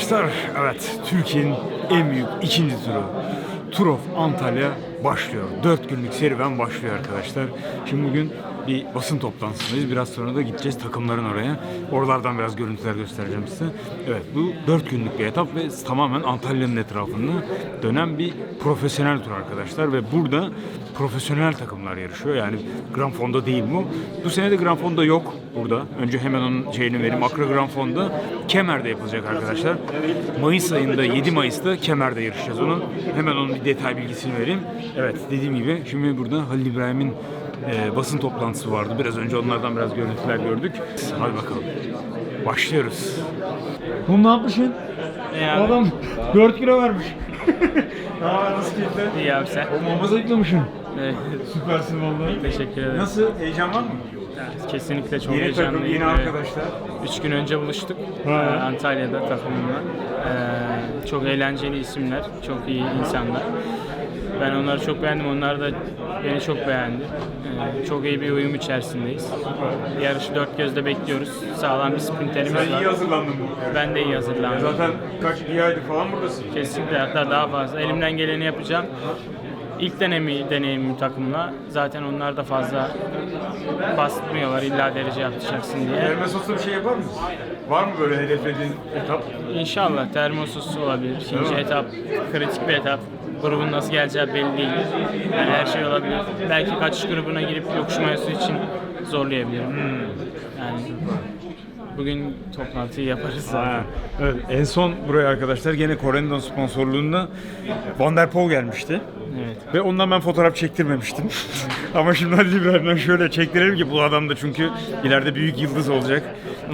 arkadaşlar. Evet, Türkiye'nin en büyük ikinci turu. Tour of Antalya başlıyor. 4 günlük serüven başlıyor arkadaşlar. Şimdi bugün bir basın toplantısındayız. Biraz sonra da gideceğiz takımların oraya. Oralardan biraz görüntüler göstereceğim size. Evet, bu 4 günlük bir etap ve tamamen Antalya'nın etrafında dönen bir profesyonel tur arkadaşlar. Ve burada profesyonel takımlar yarışıyor. Yani Grand Fonda değil bu. Bu sene de Grand Fonda yok burada. Önce hemen onun şeyini vereyim. Akra Grand Fonda Kemer'de yapılacak arkadaşlar. Mayıs ayında 7 Mayıs'ta Kemer'de yarışacağız onun. Hemen onun bir detay bilgisini vereyim. Evet dediğim gibi şimdi burada Halil İbrahim'in e, basın toplantısı vardı. Biraz önce onlardan biraz görüntüler gördük. Hadi bakalım. Başlıyoruz. Oğlum ne yapmışsın? abi? Adam 4 kilo vermiş. Aa nasıl keyifler? İyi abi sen. O mama zayıflamışsın. Evet, Süpersin vallahi. teşekkür ederim. Nasıl? Heyecan var mı? Kesinlikle çok Yeni takım, heyecanlıyım. yeni arkadaşlar. Üç gün önce buluştuk Ha. Ee, Antalya'da takımımla. Ee, çok eğlenceli isimler, çok iyi insanlar. Ben onları çok beğendim, onlar da beni çok beğendi. Ee, çok iyi bir uyum içerisindeyiz. Yarışı dört gözle bekliyoruz. Sağlam bir sprinterimiz Sen iyi var. hazırlandın bu. Ben de iyi hazırlandım. Zaten kaç bir aydır falan buradasın. Kesinlikle hatta daha fazla. Elimden geleni yapacağım. İlk deneyimi, deneyimim takımla. Zaten onlar da fazla basmıyorlar illa derece yapacaksın diye. Hermesos'ta bir şey yapar mısın? Var mı böyle hedeflediğin etap? İnşallah termosus olabilir. İkinci mi? etap, kritik bir etap. Grubun nasıl geleceği belli değil. Yani her şey olabilir. Belki kaçış grubuna girip yokuş mayosu için zorlayabilirim. Yani bugün toplantıyı yaparız zaten. Evet, en son buraya arkadaşlar gene Corendon sponsorluğunda Van der Poel gelmişti. Evet. Ve ondan ben fotoğraf çektirmemiştim. Ama şimdi Halil İbrahim'den şöyle çektirelim ki bu adam da çünkü ileride büyük yıldız olacak.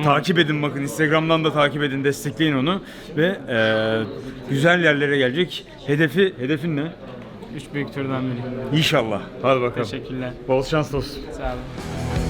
Takip edin bakın Instagram'dan da takip edin destekleyin onu ve eee, güzel yerlere gelecek. Hedefi hedefin ne? Üç büyük turdan biri. İnşallah. Hadi bakalım. Teşekkürler. Bol şans olsun. Sağ olun.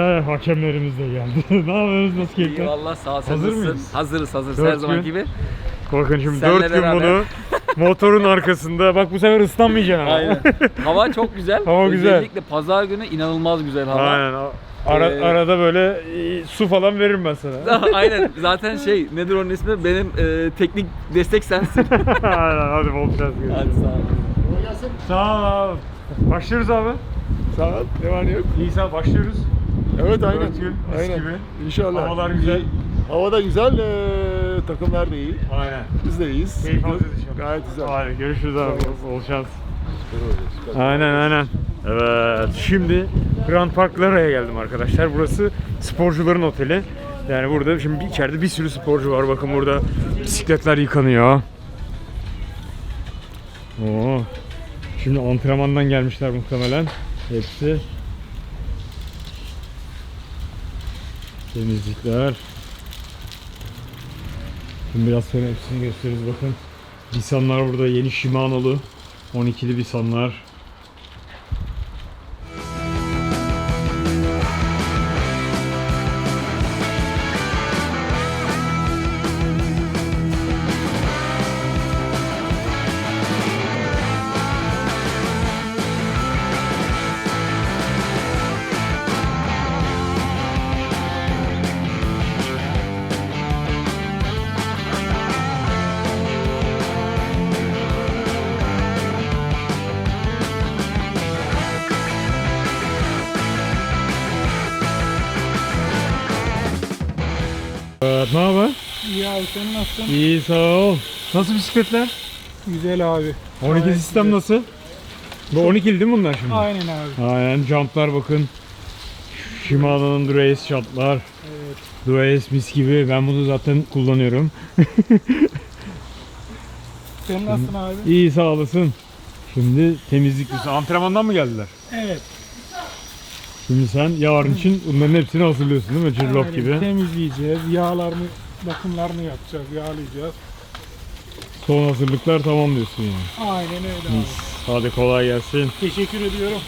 Ve hakemlerimiz de geldi. ne yapıyorsunuz? Nasıl keyifler? Eyvallah sağ ol. sen Hazır nasılsın? mıyız? Hazırız hazırız Dört her zaman gün. gibi. Bakın şimdi Senle 4 gün beraber. bunu motorun arkasında. Bak bu sefer ıslanmayacaksın ama. Aynen. hava çok güzel. Hava güzel. Özellikle pazar günü inanılmaz güzel hava. Aynen. Ara, Ee, arada böyle e, su falan veririm ben sana. Aynen. Zaten şey nedir onun ismi? Benim e, teknik destek sensin. Aynen hadi bol şans. Hadi sağ ol. Sağ ol abi. Başlıyoruz abi. Sağ ol. Ne var ne yok. İyi sağ başlıyoruz. Evet aynen. Mis aynen. gibi. İnşallah. Havalar güzel. Hava da güzel. eee, takımlar da iyi. Aynen. Biz de iyiyiz. Keyif alacağız inşallah. Gayet güzel. Hadi görüşürüz abi. Bol şans. Aynen aynen. Evet şimdi Grand Park Lara'ya geldim arkadaşlar. Burası sporcuların oteli. Yani burada şimdi içeride bir sürü sporcu var. Bakın burada bisikletler yıkanıyor. Oo. Şimdi antrenmandan gelmişler muhtemelen. Hepsi. Temizlikler. Şimdi biraz sonra hepsini gösteririz bakın. Bisanlar burada yeni Shimano'lu 12'li Bisanlar. Evet, ne haber? İyi abi sen nasılsın? İyi sağ ol. Nasıl bisikletler? Güzel abi. 12 Gayet sistem güzel. nasıl? Bu 12'li değil mi bunlar şimdi? Aynen abi. Aynen jumplar bakın. Shimano'nun Dura-Ace jantlar. Evet. Dura-Ace mis gibi. Ben bunu zaten kullanıyorum. Sen nasılsın abi? İyi sağ olasın. Şimdi temizlik. Antrenmandan mı geldiler? Evet. Şimdi sen yarın için bunların hepsini hazırlıyorsun değil mi? Cirlop Aynen. gibi. Temizleyeceğiz. Yağlarını, bakımlarını yapacağız. Yağlayacağız. Son hazırlıklar tamam diyorsun yani. Aynen öyle abi. Hadi kolay gelsin. Teşekkür ediyorum.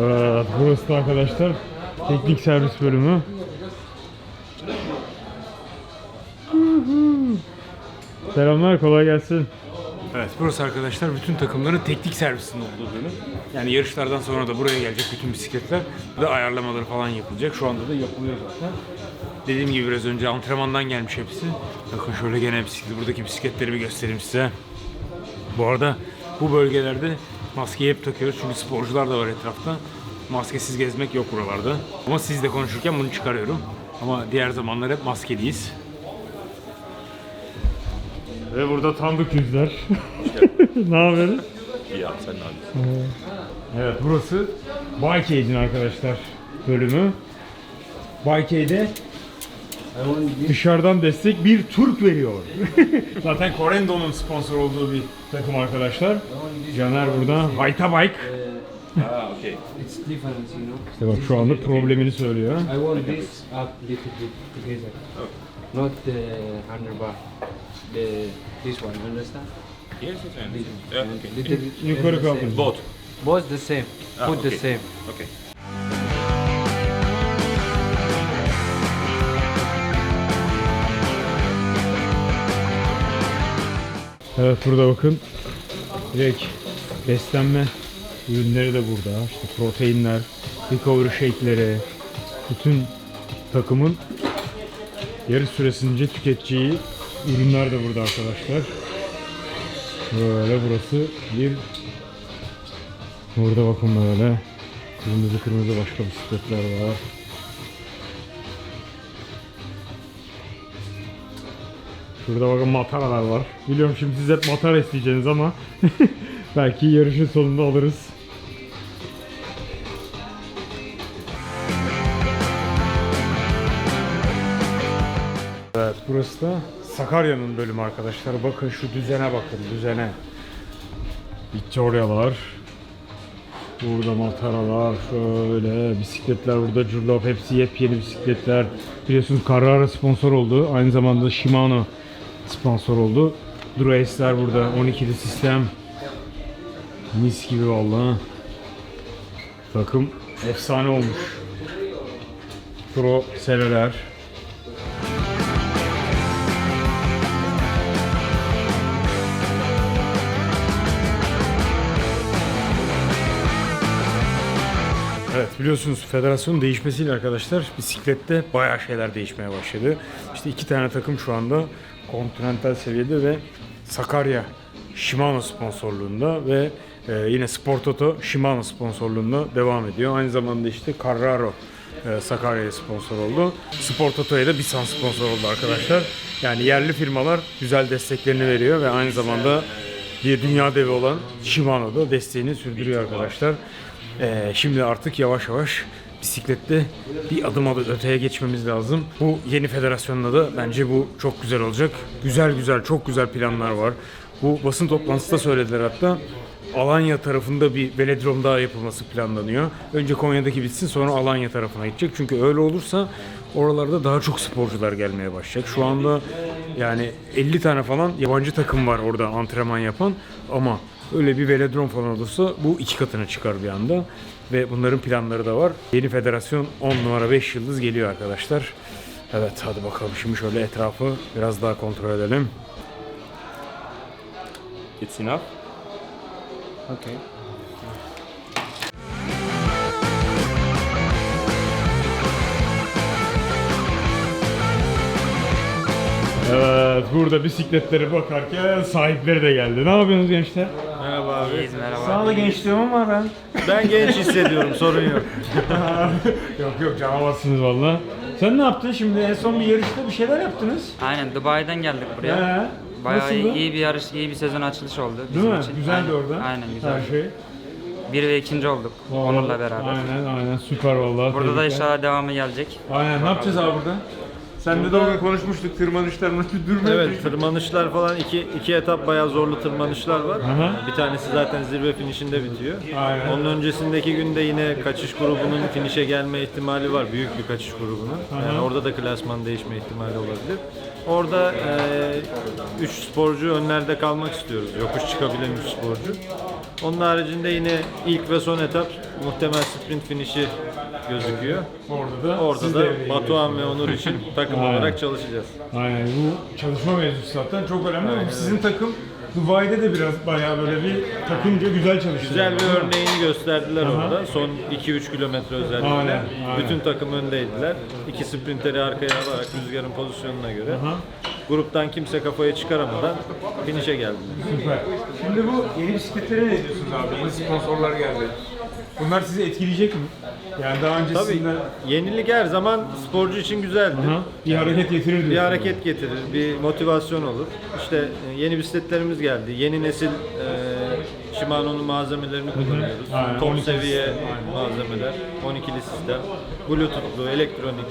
Evet, burası da arkadaşlar teknik servis bölümü. Selamlar, kolay gelsin. Evet, burası arkadaşlar bütün takımların teknik servisinin olduğu bölüm. Yani yarışlardan sonra da buraya gelecek bütün bisikletler ve ayarlamaları falan yapılacak. Şu anda da yapılıyor zaten. Dediğim gibi biraz önce antrenmandan gelmiş hepsi. Bakın şöyle gene bisiklet, buradaki bisikletleri bir göstereyim size. Bu arada bu bölgelerde maskeyi hep takıyoruz çünkü sporcular da var etrafta. Maskesiz gezmek yok buralarda. Ama sizle konuşurken bunu çıkarıyorum. Ama diğer zamanlar hep maskeliyiz. Ve burada tanıdık yüzler. ne haber? İyi abi sen ne yapıyorsun? Evet burası Bikeage'in arkadaşlar bölümü. Bikeage'de dışarıdan destek bir Türk veriyor. Zaten Corendo'nun sponsor olduğu bir takım arkadaşlar. Caner burada. Hayta Bike. Ha okey. It's different, you know. İşte bak şu anda problemini söylüyor. I want this up little bit together, not the handlebar. The this one, understand? Yes, yes, I This understand. one. Yeah, And okay. little bit- Yukarı and the same. kaldır. Both. Both the same. Ah, Put the same. Okay. Evet burada bakın. Direkt beslenme ürünleri de burada. İşte proteinler, recovery shake'leri, bütün takımın yarış süresince tüketeceği ürünler de burada arkadaşlar. Böyle burası bir Burada bakın böyle kırmızı kırmızı başka bisikletler var. Şurada bakın mataralar var. Biliyorum şimdi siz hep matara isteyeceksiniz ama belki yarışın sonunda alırız. Evet burası da Sakarya'nın bölümü arkadaşlar. Bakın şu düzene bakın düzene. Victoria'lar. Burada mataralar şöyle bisikletler burada curlop hepsi yepyeni bisikletler. Biliyorsunuz Carrara sponsor oldu. Aynı zamanda Shimano sponsor oldu. Durace'ler burada 12'li sistem. Mis gibi vallahi. Takım efsane olmuş. Pro seveler. Evet biliyorsunuz federasyonun değişmesiyle arkadaşlar bisiklette bayağı şeyler değişmeye başladı. İşte iki tane takım şu anda kontinental seviyede ve Sakarya Shimano sponsorluğunda ve e, yine Sport Toto Shimano sponsorluğunda devam ediyor. Aynı zamanda işte Carraro e, Sakarya'ya sponsor oldu. Sport Toto'ya da Bisan sponsor oldu arkadaşlar. Yani yerli firmalar güzel desteklerini veriyor ve aynı zamanda bir dünya devi olan Shimano da desteğini sürdürüyor arkadaşlar. Ee, şimdi artık yavaş yavaş bisiklette bir adım adım öteye geçmemiz lazım. Bu yeni federasyonla da bence bu çok güzel olacak. Güzel güzel çok güzel planlar var. Bu basın toplantısında söylediler hatta. Alanya tarafında bir velodrom daha yapılması planlanıyor. Önce Konya'daki bitsin sonra Alanya tarafına gidecek. Çünkü öyle olursa oralarda daha çok sporcular gelmeye başlayacak. Şu anda yani 50 tane falan yabancı takım var orada antrenman yapan ama öyle bir velodrom falan olursa bu iki katına çıkar bir anda. Ve bunların planları da var. Yeni federasyon 10 numara 5 yıldız geliyor arkadaşlar. Evet hadi bakalım şimdi şöyle etrafı biraz daha kontrol edelim. It's enough. Okay. Evet burada bisikletlere bakarken sahipleri de geldi. Ne yapıyorsunuz gençler? Merhaba abi. Sağ da gençliğim var ben. Ben genç hissediyorum sorun yok. yok yok canavarsınız valla. Sen ne yaptın şimdi? En son bir yarışta bir şeyler yaptınız. Aynen Dubai'den geldik buraya. He. Bayağı Nasıldı? iyi bir yarış, iyi bir sezon açılış oldu bizim Değil mi? için. Güzeldi aynen, orada. Aynen güzel. Her şey. Bir ve ikinci olduk Onur'la beraber. Aynen aynen süper valla. Burada da Tebrikler. inşallah devamı gelecek. Aynen ne yapacağız abi burada? Sen de bugün konuşmuştuk tırmanışlar mı? Durma Evet tırmanışlar falan iki, iki etap bayağı zorlu tırmanışlar var. Aha. Bir tanesi zaten zirve finişinde bitiyor. Aynen. Onun öncesindeki günde yine kaçış grubunun finişe gelme ihtimali var. Büyük bir kaçış grubunun. Yani orada da klasman değişme ihtimali olabilir. Orada 3 sporcu önlerde kalmak istiyoruz. Yokuş çıkabilen 3 sporcu. Onun haricinde yine ilk ve son etap muhtemel sprint finişi gözüküyor. Orada da Orada siz da Batuhan ve giriyorsunuz. Onur için takım Aynen. olarak çalışacağız. Aynen bu çalışma mevzusu zaten çok önemli. Evet. Sizin takım Dubai'de de biraz bayağı böyle bir takımca güzel çalıştı. Güzel bir örneğini gösterdiler Aha. orada. Son 2-3 kilometre özellikle. Aynen, aynen. Bütün takım öndeydiler. İki sprinteri arkaya alarak rüzgarın pozisyonuna göre. Aha. Gruptan kimse kafayı çıkaramadan finişe geldiler. Süper. Şimdi bu yeni bisikletlere ne diyorsunuz abi? Yeni sponsorlar geldi. Bunlar sizi etkileyecek mi? Yani daha Tabii öncesinde yenilik her zaman sporcu için güzeldir. Aha, bir hareket getirir. Bir hareket getirir, bir motivasyon olur. İşte e, yeni bisikletlerimiz geldi. Yeni nesil e, Shimano'nun malzemelerini kullanıyoruz. Aynen, Top 12'li seviye sistem, malzemeler, 12'li sistem, Bluetooth'lu, elektronik.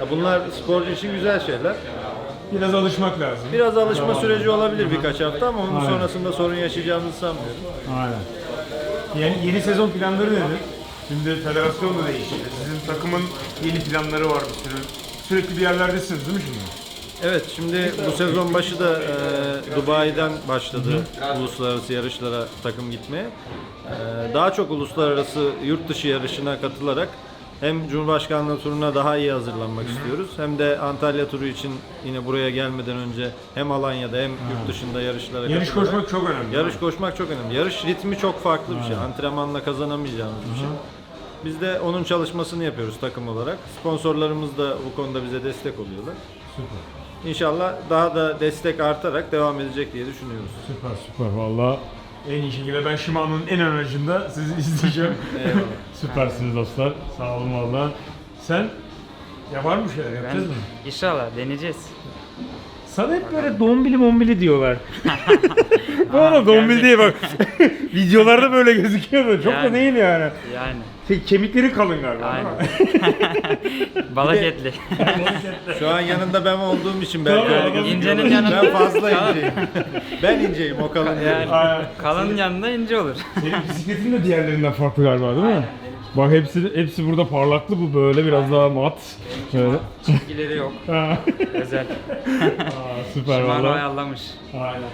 Ya bunlar sporcu için güzel şeyler. Biraz alışmak lazım. Biraz alışma süreci olabilir birkaç hafta ama onun Aynen. sonrasında sorun yaşayacağımızı sanmıyorum. Aynen. Yani yeni sezon planları nedir? Şimdi federasyon da değişti. Sizin takımın yeni planları var bir sürü. Sürekli bir yerlerdesiniz değil mi şimdi? Evet, şimdi bu sezon başı da e, Dubai'den başladı uluslararası yarışlara takım gitmeye. E, daha çok uluslararası yurt dışı yarışına katılarak hem Cumhurbaşkanlığı turuna daha iyi hazırlanmak istiyoruz. Hem de Antalya turu için yine buraya gelmeden önce hem Alanya'da hem yurt dışında yarışlara Yarış katılarak- koşmak çok önemli. Yarış koşmak çok önemli. Yarış ritmi çok farklı bir şey. Antrenmanla kazanamayacağımız bir şey. Biz de onun çalışmasını yapıyoruz takım olarak. Sponsorlarımız da bu konuda bize destek oluyorlar. İnşallah daha da destek artarak devam edecek diye düşünüyoruz. Süper süper valla. En iyi şekilde ben Shimano'nun en ön aracında sizi izleyeceğim. Eyvallah. Süpersiniz dostlar. Sağ olun valla. Sen ya var mı bir şeyler yapacağız mı? inşallah deneyeceğiz. Sana hep böyle dombili mombili diyorlar. Bu arada dombili değil bak. Videolarda böyle gözüküyor da çok da Yani. değil yani. Yani. Şey, kemikleri kalın galiba. Aynen. Balık etli. Şu an yanında ben olduğum için öyle gözüküyor. İncenin yanında- Ben fazla inceyim. ben inceyim o kalın değil. Yani Aynen. kalın yanında ince olur. Senin bisikletin de diğerlerinden farklı galiba değil mi? Bak hepsi hepsi burada parlaklı bu böyle biraz daha mat. Böyle. İleri yok. Ha. Özel. Aa, süper Shimano valla. ayarlamış. Aynen.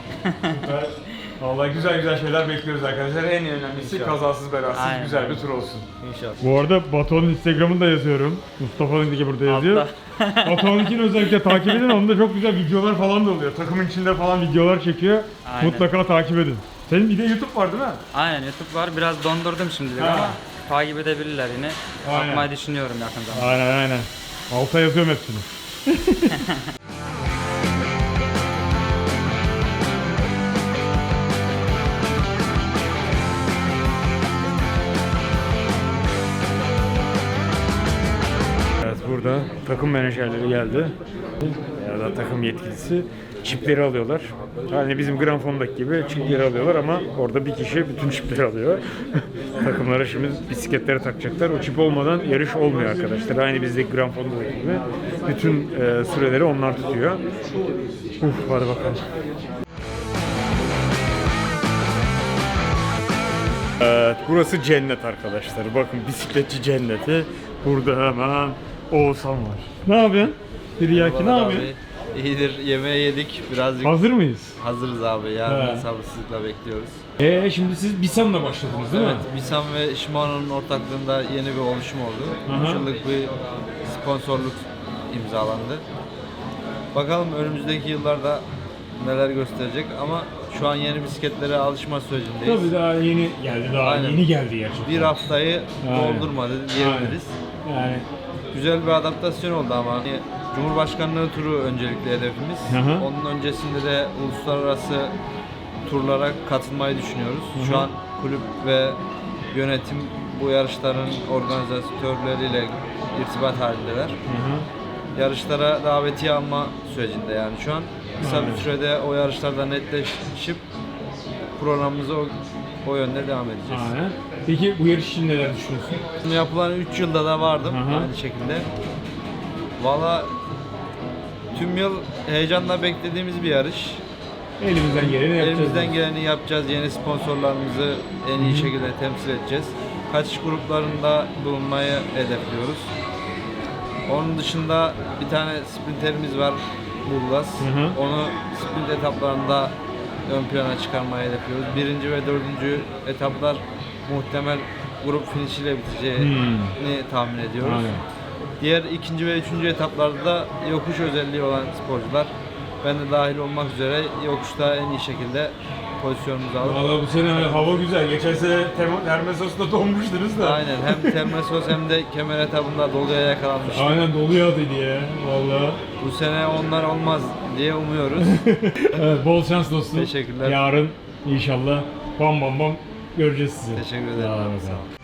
Süper. Vallahi güzel güzel şeyler bekliyoruz arkadaşlar. En önemlisi kazasız belasız Aynen. güzel bir tur olsun. İnşallah. Bu arada Batuhan'ın Instagram'ını da yazıyorum. Mustafa'nın da burada yazıyor. Batuhan'ınkini özellikle takip edin. Onda çok güzel videolar falan da oluyor. Takımın içinde falan videolar çekiyor. Aynen. Mutlaka takip edin. Senin bir de YouTube var değil mi? Aynen YouTube var. Biraz dondurdum şimdilik Ha. ama takip edebilirler yine. Aynen. Atmayı düşünüyorum yakın zamanda. Aynen aynen. Alta yazıyorum hepsini. burada takım menajerleri geldi. Ya da takım yetkilisi çipleri alıyorlar. Hani bizim gramfondaki gibi çipleri alıyorlar ama orada bir kişi bütün çipleri alıyor. Takımlara şimdi bisikletlere takacaklar. O çip olmadan yarış olmuyor arkadaşlar. Aynı bizdeki gramfondaki gibi. Bütün e, süreleri onlar tutuyor. Uf hadi bakalım. Evet, burası cennet arkadaşlar. Bakın bisikletçi cenneti. Burada hemen Oğuzhan var. Ne yapıyorsun? Tiryaki ne yapıyorsun? İyidir. Yemeği yedik. Birazcık Hazır mıyız? hazırız abi. He. sabırsızlıkla bekliyoruz. Ee şimdi siz Bisam'la başladınız değil Evet, mi? Bisam ve Shimano'nun ortaklığında yeni bir oluşum oldu. Aha. 3 yıllık bir sponsorluk imzalandı. Bakalım önümüzdeki yıllarda neler gösterecek ama şu an yeni bisikletlere alışma sürecindeyiz. Tabii daha yeni geldi, daha Aynen. yeni geldi gerçekten. Bir haftayı Aynen. doldurmadı diyebiliriz. Yani Güzel bir adaptasyon oldu ama. Yani Cumhurbaşkanlığı turu öncelikli hedefimiz. Hı hı. Onun öncesinde de uluslararası turlara katılmayı düşünüyoruz. Şu an kulüp ve yönetim bu yarışların organizatörleriyle irtibat halindeler. hı hı. Yarışlara davetiye alma sürecinde yani şu an kısa bir sürede o yarışlarda netleşip programımıza o, o yönde devam edeceğiz. Aynen. Peki bu yarış için neler düşünüyorsun? Yapılan 3 yılda da vardım hı. aynı şekilde. Valla tüm yıl heyecanla beklediğimiz bir yarış. Elimizden geleni yapacağız. Elimizden geleni yapacağız. Yeni sponsorlarımızı en iyi şekilde temsil edeceğiz. Kaçış gruplarında bulunmayı hedefliyoruz. Onun dışında bir tane sprinterimiz var Burlas. Onu sprint etaplarında ön plana çıkarmayı hedefliyoruz. Birinci ve dördüncü etaplar muhtemel grup finişiyle biteceğini tahmin ediyoruz. Aynen. Diğer ikinci ve üçüncü etaplarda da yokuş özelliği olan sporcular ben de dahil olmak üzere yokuşta en iyi şekilde pozisyonumuzu alıp Valla bu sene hava güzel. Geçen sene Termesos'ta donmuştunuz da. aynen hem Termesos hem de kemer etabında doluya yakalanmıştık. Aynen dolu yağdıydı ya. Valla. Bu sene onlar olmaz diye umuyoruz. Evet, bol şans dostum. Teşekkürler. Yarın inşallah bam bam bam göreceğiz sizi. Teşekkür ederim. Sağ olun. Sağ olun.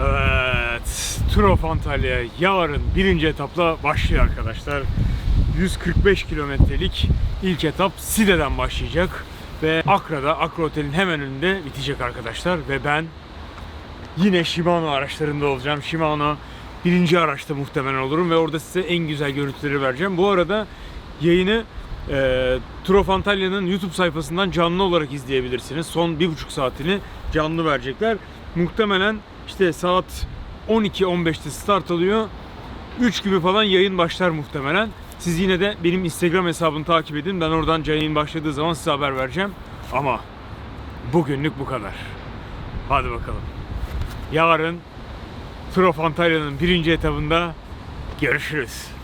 Evet, Tour of Antalya yarın birinci etapla başlıyor arkadaşlar. 145 kilometrelik ilk etap Side'den başlayacak ve Akra'da, Akra Otel'in hemen önünde bitecek arkadaşlar ve ben yine Shimano araçlarında olacağım. Shimano birinci araçta muhtemelen olurum ve orada size en güzel görüntüleri vereceğim. Bu arada yayını e, Tour of Antalya'nın YouTube sayfasından canlı olarak izleyebilirsiniz. Son bir buçuk saatini canlı verecekler. Muhtemelen işte saat 12-15'te start alıyor. 3 gibi falan yayın başlar muhtemelen. Siz yine de benim Instagram hesabını takip edin. Ben oradan yayın başladığı zaman size haber vereceğim. Ama bugünlük bu kadar. Hadi bakalım. Yarın Tour of Antalya'nın birinci etabında görüşürüz.